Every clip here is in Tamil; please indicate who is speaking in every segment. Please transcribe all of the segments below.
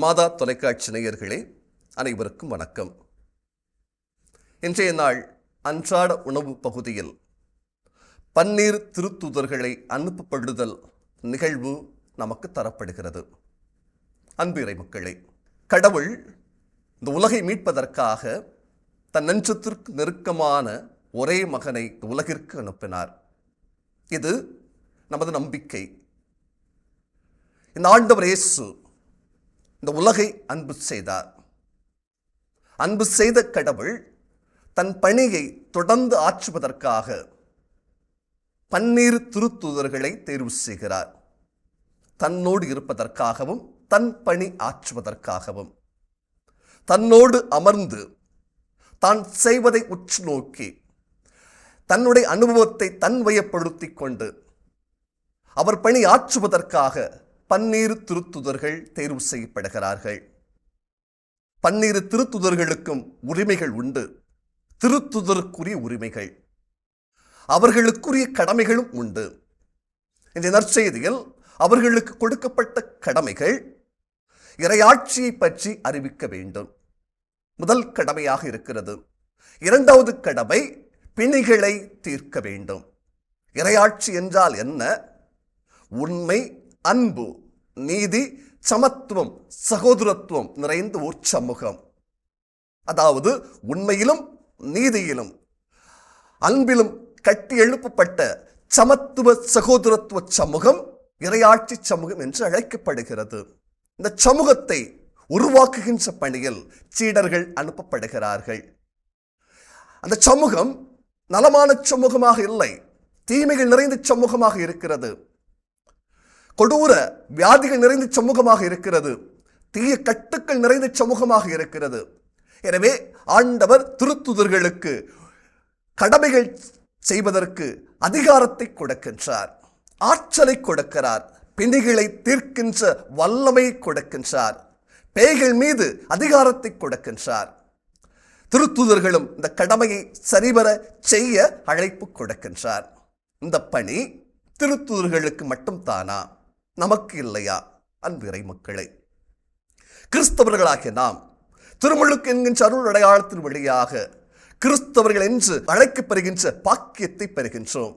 Speaker 1: மாதா தொலைக்காட்சி நேயர்களே அனைவருக்கும் வணக்கம். இன்றைய நாள் அன்றாட உணவு பகுதியில் பன்னீர் திருத்துதர்களை அனுப்பப்படுதல் நிகழ்வு நமக்கு தரப்படுகிறது. அன்பிறை மக்களே கடவுள் இந்த உலகை மீட்பதற்காக தன் நெஞ்சத்திற்கு நெருக்கமான ஒரே மகனை உலகிற்கு அனுப்பினார். இது நமது நம்பிக்கை. இந்த ஆண்டவர் இயேசு இந்த உலகை அன்பு செய்தார். அன்பு செய்த கடவுள் தன் பணியை தொடர்ந்து ஆற்றுவதற்காக பன்னீர் திருத்துதர்களை தேர்வு செய்கிறார். தன்னோடு இருப்பதற்காகவும் தன் பணி ஆற்றுவதற்காகவும். தன்னோடு அமர்ந்து தான் செய்வதை உற்று நோக்கி தன்னுடைய அனுபவத்தை தன்வயப்படுத்திக் கொண்டு அவர் பணி ஆற்றுவதற்காக பன்னீர் திருத்துதர்கள் தேர்வு செய்யப்படுகிறார்கள். பன்னீர் திருத்துதர்களுக்கும் உரிமைகள் உண்டு. திருத்துதருக்குரிய உரிமைகள். அவர்களுக்குரிய கடமைகளும் உண்டு. இந்த நற்செய்தியில் அவர்களுக்கு கொடுக்கப்பட்ட கடமைகள் இறையாட்சியை பற்றி அறிவிக்க வேண்டும். முதல் கடமையாக இருக்கிறது. இரண்டாவது கடமை பிணிகளை தீர்க்க வேண்டும். இறையாட்சி என்றால் என்ன? உண்மை அன்பு நீதி சமத்துவம் சகோதரத்துவம் நிறைந்த ஒரு சமூகம் அதாவது உண்மையிலும் நீதியிலும் அன்பிலும் கட்டி எழுப்பப்பட்ட சமத்துவ சகோதரத்துவ சமூகம் இரையாட்சி சமூகம் என்று அழைக்கப்படுகிறது. இந்த சமூகத்தை உருவாக்குகின்ற பணியில் சீடர்கள் அனுப்பப்படுகிறார்கள். அந்த சமூகம் நலமான சமூகமாக இல்லை தீமைகள் நிறைந்த சமூகமாக இருக்கிறது. கொடூர வியாதிகள் நிறைந்த சமூகமாக இருக்கிறது. தீய கட்டுக்கள் நிறைந்த சமூகமாக இருக்கிறது. எனவே ஆண்டவர் திருத்துதர்களுக்கு கடமைகள் செய்வதற்கு அதிகாரத்தை கொடுக்கின்றார். ஆற்றலை கொடுக்கிறார். பிணிகளை தீர்க்கின்ற வல்லமை கொடுக்கின்றார். பேய்கள் மீது அதிகாரத்தை கொடுக்கின்றார். திருத்துதர்களும் இந்த கடமையை சரிவர செய்ய அழைப்பு கொடுக்கின்றார். இந்த பணி திருத்துதர்களுக்கு மட்டும் தானா நமக்கு இல்லையா? அன்பிறை மக்களை. கிறிஸ்தவர்களாகிய நாம் திருமுழுக்கு என்கின்ற அருள் அடையாளத்தின் வழியாக கிறிஸ்தவர்கள் என்று அழைக்கப்படுகின்ற பாக்கியத்தை பெறுகின்றோம்.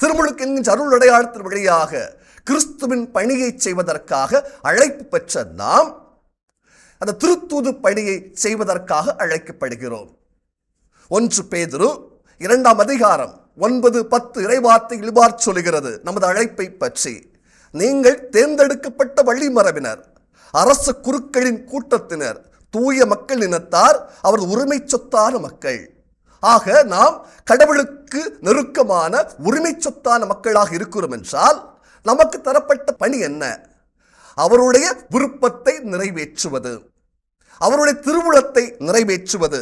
Speaker 1: திருமுழுக்கு என்கின்ற அருள் அடையாளத்தின் வழியாக கிறிஸ்துவின் பணியை செய்வதற்காக அழைப்பு பெற்ற நாம் அந்த திருத்தூது பணியை செய்வதற்காக அழைக்கப்படுகிறோம். ஒன்று பேதுரு இரண்டாம் அதிகாரம் ஒன்பது பத்து இறைவார்த்தை இழிவார் சொல்கிறது நமது அழைப்பை பற்றி நீங்கள் தேர்ந்தெடுக்கப்பட்ட வழிமரபினர். அரச குருக்களின் கூட்டத்தினர் தூய மக்கள் இனத்தார் அவர் உரிமை சொத்தான மக்கள். ஆக நாம் கடவுளுக்கு நெருக்கமான உரிமை சொத்தான மக்களாக இருக்கிறோம் என்றால் நமக்கு தரப்பட்ட பணி என்ன? அவருடைய விருப்பத்தை நிறைவேற்றுவது. அவருடைய திருவுளத்தை நிறைவேற்றுவது.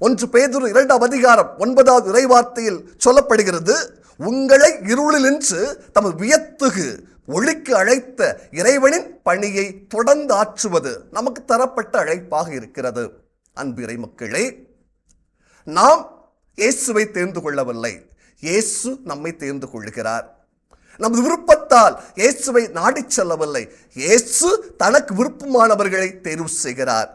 Speaker 1: ஒன்று பேதுரு இரண்டாம் அதிகாரம் ஒன்பதாவது இறைவார்த்தையில் சொல்லப்படுகிறது உங்களை இருளினின்று தமது வியத்துகு ஒளிக்கு அழைத்த இறைவனின் பணியை தொடர்ந்து ஆற்றுவது நமக்கு தரப்பட்ட அழைப்பாக இருக்கிறது. அன்பிறை மக்களே நாம் இயேசுவை தேர்ந்து கொள்ளவில்லை. இயேசு நம்மை தேர்ந்து கொள்கிறார் நமது விருப்பத்தால் இயேசுவை நாடிச் செல்லவில்லை. இயேசு தனக்கு விருப்பமானவர்களை தேர்வு செய்கிறார்.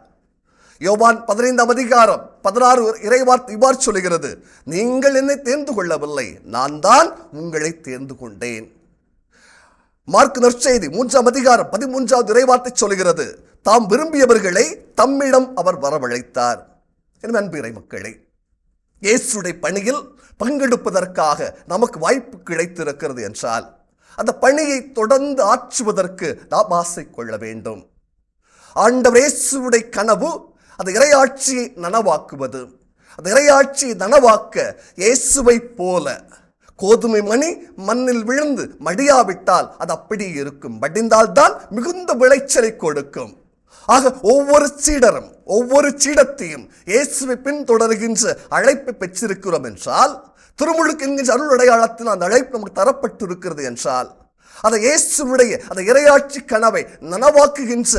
Speaker 1: யோவான் பதினைந்தாம் அதிகாரம் பதினாறு இறைவார்த்தை இவ்வாறு சொல்கிறது நீங்கள் என்னை தேர்ந்து கொள்ளவில்லை நான் தான் உங்களை தேர்ந்து கொண்டேன். மார்க் நற்செய்தி மூன்றாம் அதிகாரம் பதிமூன்றாவது இறைவார்த்தை சொல்கிறது தாம் விரும்பியவர்களை தம்மிடம் அவர் வரவழைத்தார். என் அன்பு இறை மக்களே இயேசுடைய பணியில் பங்கெடுப்பதற்காக நமக்கு வாய்ப்பு கிடைத்திருக்கிறது என்றால் அந்த பணியை தொடர்ந்து ஆற்றுவதற்கு நாம் ஆசை கொள்ள வேண்டும். ஆண்டவர் இயேசுடைய கனவு அந்த இறையாட்சியை நனவாக்குவது. அந்த இறையாட்சியை நனவாக்க இயேசுவை போல கோதுமை மணி மண்ணில் விழுந்து மடியாவிட்டால் அது அப்படியே இருக்கும். மடிந்தால்தான் மிகுந்த விளைச்சலை கொடுக்கும். ஆக ஒவ்வொரு சீடரும் ஒவ்வொரு சீடத்தையும் இயேசுவை பின்தொடர்கின்ற அழைப்பை பெற்றிருக்கிறோம் என்றால் திருமுழுக்கு என்கின்ற அருள் அடையாளத்தில் அந்த அழைப்பு நமக்கு தரப்பட்டிருக்கிறது என்றால் அந்த இயேசுடைய அந்த இரையாட்சி கனவை நனவாக்குகின்ற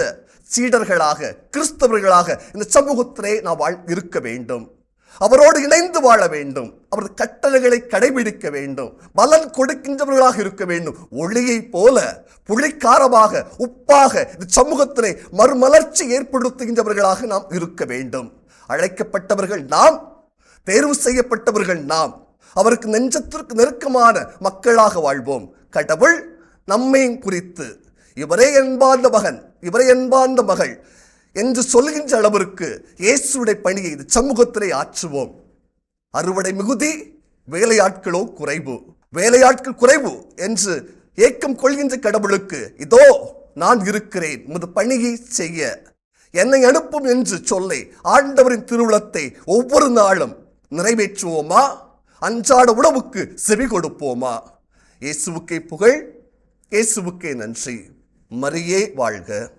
Speaker 1: சீடர்களாக கிறிஸ்தவர்களாக இந்த சமூகத்திலே நாம் வாழ் இருக்க வேண்டும். அவரோடு இணைந்து வாழ வேண்டும். அவரது கட்டளைகளை கடைபிடிக்க வேண்டும். பலன் கொடுக்கின்றவர்களாக இருக்க வேண்டும். ஒளியை போல புளிக்காரமாக உப்பாக இந்த சமூகத்திலே மறுமலர்ச்சி ஏற்படுத்துகின்றவர்களாக நாம் இருக்க வேண்டும். அழைக்கப்பட்டவர்கள் நாம் தேர்வு செய்யப்பட்டவர்கள் நாம். அவருக்கு நெஞ்சத்திற்கு நெருக்கமான மக்களாக வாழ்வோம். கடவுள் நம்மையும் குறித்து இவரே என்பார்ந்த மகன். இவரை என்பார்ந்த மகள் என்று சொல்கின்ற அளவிற்கு இயேசுடைய பணியை இந்த சமூகத்திலே ஆற்றுவோம். அறுவடை மிகுதி வேலையாட்களோ குறைவு. வேலையாட்கள் குறைவு என்று ஏக்கம் கொள்கின்ற கடவுளுக்கு இதோ நான் இருக்கிறேன் உமது பணியை செய்ய. என்னை அனுப்பும் என்று சொல்லி ஆண்டவரின் திருவிழத்தை ஒவ்வொரு நாளும் நிறைவேற்றுவோமா? அன்றாட உணவுக்கு செவி கொடுப்போமா? இயேசுவுக்கே புகழ் இயேசுவுக்கே நன்றி. மரியே வாழ்க.